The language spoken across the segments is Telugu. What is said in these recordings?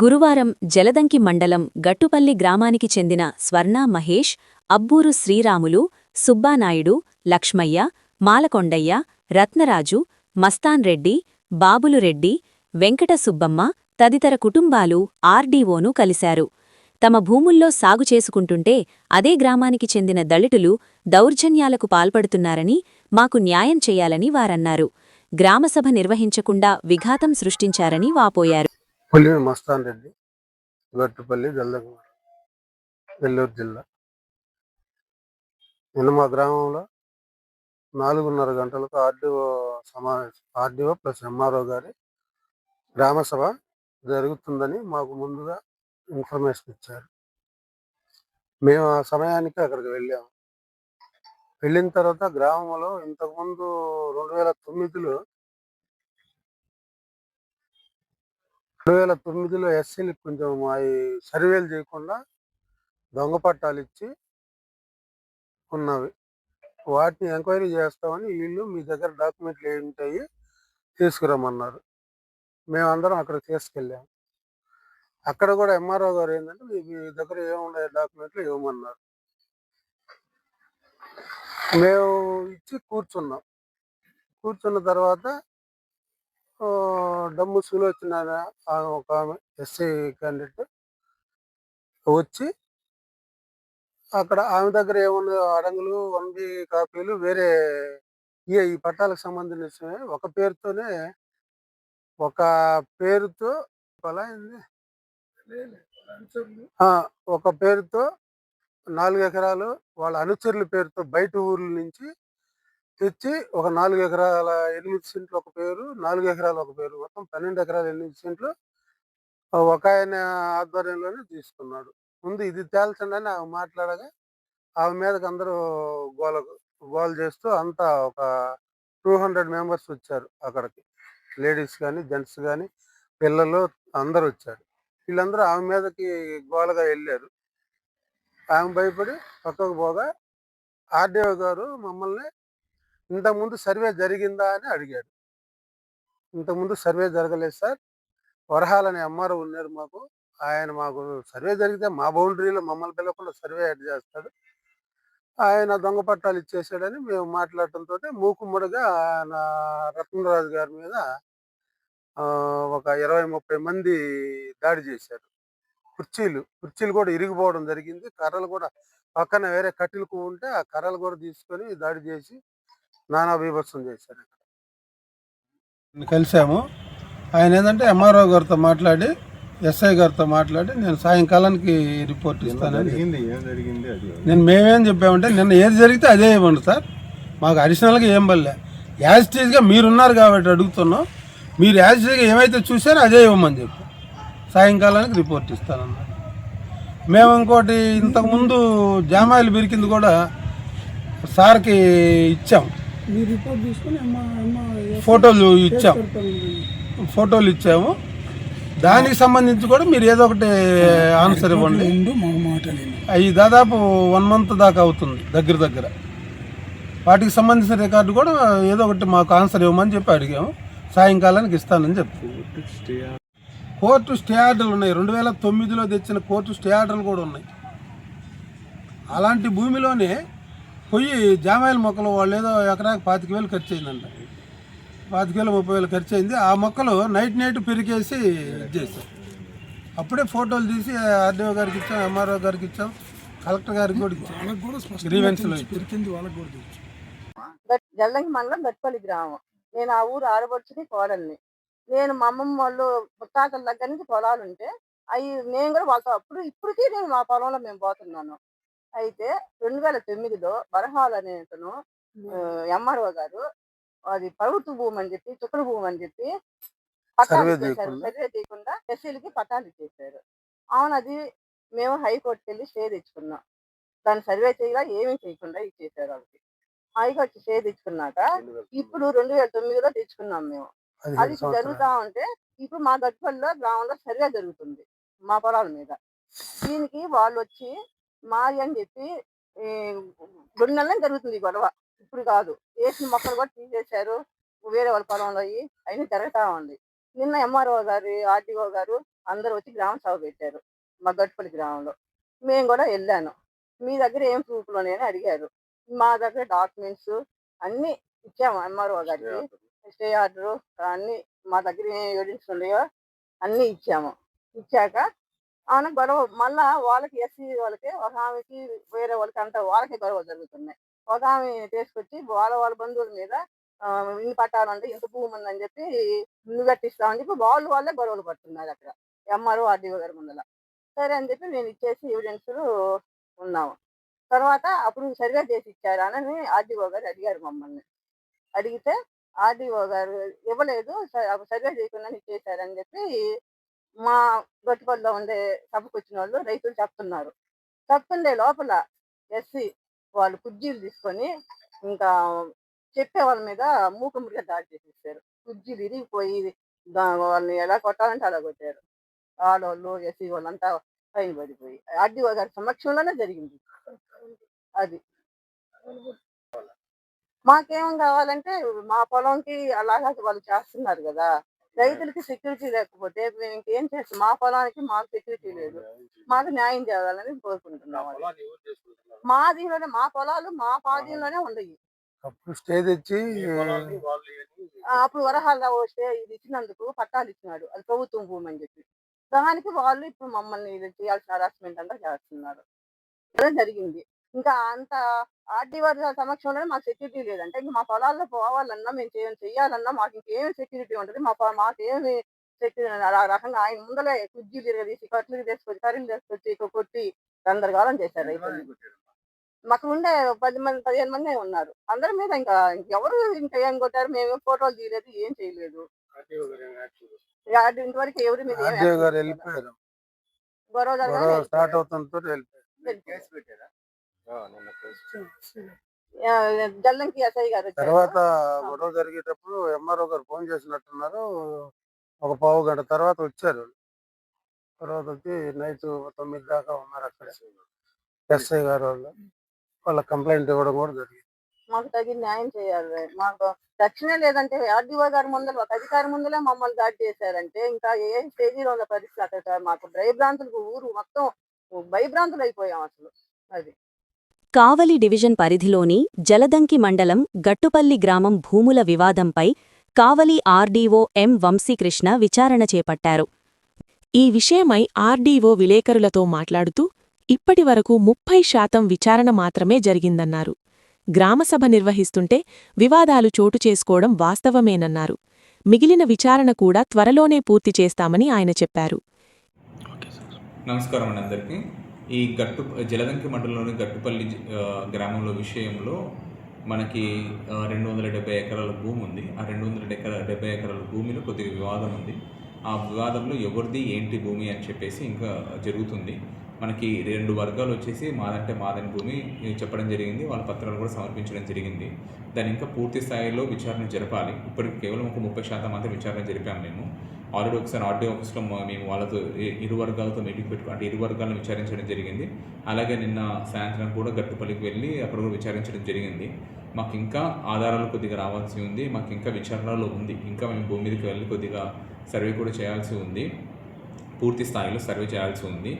గురువారం జలదంకి మండలం గట్టుపల్లి గ్రామానికి చెందిన స్వర్ణ మహేష్ అబ్బూరు శ్రీరాములు సుబ్బానాయుడు లక్ష్మయ్య మాలకొండయ్య రత్నరాజు మస్తాన్ రెడ్డి బాబులు రెడ్డి వెంకట సుబ్బమ్మ తదితర కుటుంబాలు ఆర్డీఓను కలిశారు. తమ భూముల్లో సాగు చేసుకుంటుంటే అదే గ్రామానికి చెందిన దళితులు దౌర్జన్యాలకు పాల్పడుతున్నారని మాకు న్యాయం చేయాలని వారన్నారు. గ్రామసభ నిర్వహించకుండా విఘాతం సృష్టించారని వాపోయారు. పులి మస్తాన్ రెడ్డి గట్టుపల్లి జల్దంగ నెల్లూరు జిల్లా. నిన్న మా గ్రామంలో నాలుగున్నర గంటలకు ఆర్డీఓ సమావేశం ఆర్డీఓ ప్లస్ ఎంఆర్ఓ గారి గ్రామసభ జరుగుతుందని మాకు ముందుగా ఇన్ఫర్మేషన్ ఇచ్చారు. మేము ఆ సమయానికి అక్కడికి వెళ్ళాము వెళ్ళిన తర్వాత గ్రామంలో ఇంతకుముందు రెండు వేల తొమ్మిదిలో రెండు వేల తొమ్మిదిలో ఎస్సీలకు కొంచెం అవి సర్వేలు చేయకుండా దొంగ పట్టాలు ఇచ్చి ఉన్నవి. వాటిని ఎంక్వైరీ చేస్తామని వీళ్ళు మీ దగ్గర డాక్యుమెంట్లు ఏంటాయి తీసుకురమ్మన్నారు. మేమందరం అక్కడ తీసుకెళ్ళాము అక్కడ కూడా ఎంఆర్ఓ గారు ఏంటంటే మీ మీ దగ్గర ఏమున్నాయి డాక్యుమెంట్లు ఇవ్వమన్నారు. మేము ఇచ్చి కూర్చున్నాం. కూర్చున్న తర్వాత డమ్ము సులోచన ఒక ఆమె ఎస్ఐ క్యాండిడేట్ వచ్చి అక్కడ ఆమె దగ్గర ఏమున్నాయో అడంగులు వన్ బి కాపీలు వేరే ఈ ఈ పట్టాలకు సంబంధించిన ఒక పేరుతోనే ఒక పేరుతో అలా ఒక పేరుతో నాలుగు ఎకరాలు వాళ్ళ అనుచరుల పేరుతో బయట ఊర్ల నుంచి తెచ్చి ఒక నాలుగు ఎకరాల ఎనిమిది సెంట్లు ఒక పేరు నాలుగు ఎకరాలు ఒక పేరు. మొత్తం పన్నెండు ఎకరాల ఎనిమిది సెంట్లు ఒక ఆయన ఆధ్వర్యంలోనే తీసుకున్నాడు. ముందు ఇది తేల్చండి అని ఆమె మాట్లాడగా ఆమె మీదకి అందరూ గోల గోల చేస్తూ అంతా ఒక టూ హండ్రెడ్ మెంబర్స్ వచ్చారు అక్కడికి. లేడీస్ కానీ జెంట్స్ కానీ పిల్లలు అందరూ వచ్చారు. వీళ్ళందరూ ఆమె మీదకి గోలగా వెళ్ళారు. ఆమె భయపడి పక్కకు పోగా ఆర్డీఓ గారు మమ్మల్ని ఇంతకుముందు సర్వే జరిగిందా అని అడిగాడు. ఇంతకుముందు సర్వే జరగలేదు సార్. వరహాల్ అనే అమ్మారు ఉన్నారు మాకు. ఆయన మాకు సర్వే జరిగితే మా బౌండరీలో మమ్మల్ని పిలవకుండా సర్వే యాడ్ చేస్తాడు. ఆయన దొంగ పట్టాలు ఇచ్చేసాడని మేము మాట్లాడటంతో మూకుమ్మడిగా ఆయన రత్నరాజు గారి మీద ఒక ఇరవై ముప్పై మంది దాడి చేశారు. కుర్చీలు కుర్చీలు కూడా ఇరిగిపోవడం జరిగింది. కర్రలు కూడా పక్కన వేరే కట్టెలకు ఉంటే ఆ కర్రలు కూడా తీసుకొని దాడి చేసి నానా బీభత్సం చేశారు. కలిసాము ఆయన ఏంటంటే ఎంఆర్ఓ గారితో మాట్లాడి ఎస్ఐ గారితో మాట్లాడి నేను సాయంకాలానికి రిపోర్ట్ ఇస్తానని జరిగింది? ఏం జరిగింది అది? నేను మేమేం చెప్పామంటే నిన్న ఏది జరిగితే అదే ఇవ్వండి సార్. మాకు అడిషనల్గా ఏం బల్లే యాజ్ టీజ్గా మీరున్నారు కాబట్టి అడుగుతున్నాం. మీరు యాజ్ టీజ్గా ఏమైతే చూసారో అదే ఇవ్వమని చెప్పి. సాయంకాలానికి రిపోర్ట్ ఇస్తానన్నారు. మేము ఇంకోటి ఇంతకుముందు జామాయిలు బిరికింది కూడా సార్కి ఇచ్చాం. మీ రిపోర్ట్ తీసుకుని అమ్మ అమ్మ ఫోటోలు ఇచ్చాం. ఫోటోలు ఇచ్చాము. దానికి సంబంధించి కూడా మీరు ఏదో ఒకటి ఆన్సర్ ఇవ్వండి. అవి దాదాపు వన్ మంత్ దాకా అవుతుంది దగ్గర దగ్గర. వాటికి సంబంధించిన రికార్డు కూడా ఏదో ఒకటి మాకు ఆన్సర్ ఇవ్వమని చెప్పి అడిగాము. సాయంకాలానికి ఇస్తానని చెప్పి కోర్టు స్టే ఆర్డర్లు ఉన్నాయి. రెండు వేల తొమ్మిదిలో తెచ్చిన కోర్టు స్టే ఆర్డర్లు కూడా ఉన్నాయి. అలాంటి భూమిలోనే పోయి జామాయిల మొక్కలు వాళ్ళు ఏదో ఎకరాకి పాతిక వేలు ఖర్చు అయిందంట. పాతిక వేలు ముప్పై వేలు ఖర్చు అయింది. ఆ మొక్కలు నైట్ నైట్ పెరికేసి ఇది చేశారు. అప్పుడే ఫోటోలు తీసి ఆర్డీఓ గారికి ఇచ్చాం ఎంఆర్ఓ గారికి ఇచ్చాం కలెక్టర్ గారికి కూడా ఇచ్చాం. జల్లంకి మండలం గట్పల్లి గ్రామం. నేను ఆ ఊరు ఆడబడుచుని కోడల్ని. నేను మా అమ్మమ్మ వాళ్ళు ముత్తాతల దగ్గర నుంచి పొలాలు ఉంటే అవి నేను కూడా వాళ్ళతో అప్పుడు ఇప్పటికీ నేను మా పొలంలో మేము పోతున్నాను. అయితే రెండు వేల తొమ్మిదిలో బరహాల్ అనే అతను ఎంఆర్ఓ గారు అది ప్రభుత్వ భూమి అని చెప్పి చుక్కల భూమి అని చెప్పి పట్టాలు సర్వే చేయకుండా? ఎస్సీలకి పట్టాలు ఇచ్చేసారు అవును అది మేము హైకోర్టుకి వెళ్ళి స్టే తెచ్చుకున్నాం. దాన్ని సర్వే చేయగా ఏమీ చేయకుండా ఇచ్చేసారు వాళ్ళకి. హైకోర్టు స్టే తెచ్చుకున్నాక ఇప్పుడు రెండు వేల తొమ్మిదిలో తెచ్చుకున్నాం మేము. అది జరుగుతా ఉంటే ఇప్పుడు మా గట్టుపల్లిలో గ్రామంలో సర్వే జరుగుతుంది మా పొలాల మీద. దీనికి వాళ్ళు వచ్చి మాది అని చెప్పి రెండు నెలలు జరుగుతుంది ఈ గొడవ. ఇప్పుడు కాదు. వేసిన మొక్కలు కూడా తీసేశారు. వేరే వాళ్ళ పొలంలో అయ్యి అయినా జరుగుతా ఉంది. నిన్న ఎంఆర్ఓ గారు ఆర్టీఓ గారు అందరూ వచ్చి గ్రామ సభ పెట్టారు. మా గట్టుపల్లి గ్రామంలో. మేము కూడా వెళ్ళాను. మీ దగ్గర ఏం ప్రూఫ్లు ఉన్నాయని అడిగారు. మా దగ్గర డాక్యుమెంట్స్ అన్ని ఇచ్చాము ఎంఆర్ఓ గారికి. స్టే ఆర్డర్ అన్ని మా దగ్గర ఏ ఎవిడెన్స్ ఉన్నాయో అన్ని ఇచ్చాము. ఇచ్చాక ఆమె గొడవ మళ్ళా వాళ్ళకి ఎస్సీ వాళ్ళకి ఒక ఆమెకి వేరే వాళ్ళకి అంత వాళ్ళకి గొడవలు జరుగుతున్నాయి. ఒక ఆమె తీసుకొచ్చి వాళ్ళ వాళ్ళ బంధువుల మీద ఆ, ఇన్ని పట్టాలంటే ఇంత భూమి ఉందని చెప్పి ముందు కట్టిస్తామని చెప్పి వాళ్ళు వాళ్ళే గొడవలు పడుతున్నారు అక్కడ. ఎంఆర్ఓ ఆర్డీఓ గారి ముందర సరే అని చెప్పి నేను ఇచ్చేసి ఎవిడెన్స్లు ఉన్నాము. తర్వాత అప్పుడు సరిగా చేసి ఇచ్చారు అని ఆర్డీఓ గారు అడిగారు మమ్మల్ని. అడిగితే ఆర్డీఓ గారు ఇవ్వలేదు సరిగా చేయకుండా ఇచ్చేసారని చెప్పి మా గొట్టుపల్లిలో ఉండే సభకు వచ్చిన వాళ్ళు రైతులు చెప్తున్నారు. చెప్తుండే లోపల ఎస్సీ వాళ్ళు కుర్జీలు తీసుకొని ఇంకా చెప్పే వాళ్ళ మీద మూకుముడిగా దాడి చేసేసారు. కుర్జీలు ఇరిగిపోయి వాళ్ళని ఎలా కొట్టాలంటే అలా కొట్టారు. ఆడవాళ్ళు ఎస్సీ వాళ్ళంతా పైన పడిపోయి. ఆర్డీఓ గారి సమక్షంలోనే జరిగింది. అది. మాకేం కావాలంటే మా పొలంకి అలాగా వాళ్ళు చేస్తున్నారు కదా. రైతులకి సెక్యూరిటీ లేకపోతే మేము ఇంకేం చేస్తాం మా పొలానికి మాకు సెక్యూరిటీ లేదు. మాకు న్యాయం చేయాలని కోరుకుంటున్నాం అది. మా దీనిలోనే మా పొలాలు మా పాదీలోనే ఉన్నాయి. అప్పుడు స్టే తెచ్చి అప్పుడు వరహాల వస్తే ఇది ఇచ్చినందుకు పట్టాలు ఇచ్చినాడు. అది ప్రభుత్వం భూమి అని చెప్పి. దానికి వాళ్ళు ఇప్పుడు మమ్మల్ని ఇది చేయాల్సిన హరాస్మెంట్ అంతా చేస్తున్నారు. అదే జరిగింది. ఇంకా అంత ఆర్డీ వారి సమక్షంలోనే మాకు సెక్యూరిటీ లేదంటే ఇంకా మా పొలాల్లో పోవాలన్నా మేము చేయ చెయ్యాలన్నా మాకు ఇంకేమి సెక్యూరిటీ ఉంటుంది. మా మాకేమి సెక్యూరిటీ ఆ రకంగా ఆయన ముందలే కుజ్జీలు తిరగదీసి కట్లు తీసుకొచ్చి కర్రీలు తీసుకొచ్చి కొట్టి గందరగోళం చేశారు రైతులు మాకు ఉండే పది మంది పదిహేను మంది ఉన్నారు. అందరి మీద ఇంకా ఎవరు ఇంకా ఏం కొట్టారు? మేము ఫోటోలు తీయలేదు ఏం చేయలేదు. ఇంతవరకు ఎవరి మీద గొడవ స్టార్ట్ జల్లంకి ఎస్ఐ గారు వచ్చారు. తర్వాత గొడవ జరిగేటప్పుడు ఎంఆర్ఓ గారు ఫోన్ చేసినట్టున్నారు. ఒక పావు గంట తర్వాత వచ్చారు. తర్వాత వచ్చి నైట్ తొమ్మిది దాకా ఉన్నారు అక్కడ. ఎస్ఐ గారు వాళ్ళు వాళ్ళ కంప్లైంట్ ఇవ్వడం కూడా జరిగింది. మాకు తగిన న్యాయం చేయాలి. మాకు రక్షణ లేదంటే ఆర్డీఓ గారి ముందర ఒక అధికారి ముందలే మమ్మల్ని దాడి చేశారంటే ఇంకా ఏ స్టేజీలో ఉన్న పరిస్థితి అక్కడ మాకు భయభ్రాంతులకు ఊరు మొత్తం భయభ్రాంతులు అయిపోయాం అసలు. అది. కావలి డివిజన్ పరిధిలోని జలదంకి మండలం గట్టుపల్లి గ్రామం భూముల వివాదంపై కావలి ఆర్డీఓ ఎం వంశీకృష్ణ విచారణ చేపట్టారు. ఈ విషయమై ఆర్డీఓ విలేకరులతో మాట్లాడుతూ ఇప్పటివరకు ముప్పై శాతం విచారణ మాత్రమే జరిగిందన్నారు. గ్రామసభ నిర్వహిస్తుంటే వివాదాలు చోటు చేసుకోవడం వాస్తవమేనన్నారు. మిగిలిన విచారణ కూడా త్వరలోనే పూర్తి చేస్తామని ఆయన చెప్పారు. నమస్కారం అండి అందరికీ. ఈ గట్టు జలదంకి మండలంలోని గట్టుపల్లి గ్రామంలో విషయంలో మనకి రెండు వందల డెబ్బై ఎకరాల భూమి ఉంది. ఆ రెండు వందల ఎకర డెబ్బై ఎకరాల భూమిలో కొద్దిగా వివాదం ఉంది. ఆ వివాదంలో ఎవరిది ఏంటి భూమి అని చెప్పేసి ఇంకా జరుగుతుంది. మనకి రెండు వర్గాలు వచ్చేసి మాదంటే మాదని భూమి చెప్పడం జరిగింది. వాళ్ళ పత్రాలు కూడా సమర్పించడం జరిగింది. దాని ఇంకా పూర్తి స్థాయిలో విచారణ జరపాలి. ఇప్పటికి కేవలం ఒక ముప్పై శాతం మాత్రం విచారణ జరిపాము మేము. ఆల్రెడీ ఒకసారి ఆర్డీ ఆఫీస్లో మేము వాళ్ళతో ఇరు వర్గాలతో మీటింగ్ పెట్టుకో అంటే ఇరు వర్గాలను విచారించడం జరిగింది. అలాగే నిన్న సాయంత్రం కూడా గట్టుపల్లికి వెళ్ళి అక్కడ కూడా విచారించడం జరిగింది. మాకు ఇంకా ఆధారాలు కొద్దిగా రావాల్సి ఉంది. మాకు ఇంకా విచారణలో ఉంది. ఇంకా మేము భూమి మీదకి వెళ్ళి కొద్దిగా సర్వే కూడా చేయాల్సి ఉంది. పూర్తి స్థాయిలో సర్వే చేయాల్సి ఉంది.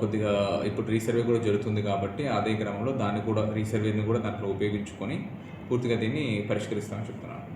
కొద్దిగా ఇప్పుడు రీసర్వే కూడా జరుగుతుంది కాబట్టి అదే క్రమంలో దాన్ని కూడా రీసర్వేని కూడా దాంట్లో ఉపయోగించుకొని పూర్తిగా దీన్ని పరిష్కరిస్తామని చెప్తున్నాను.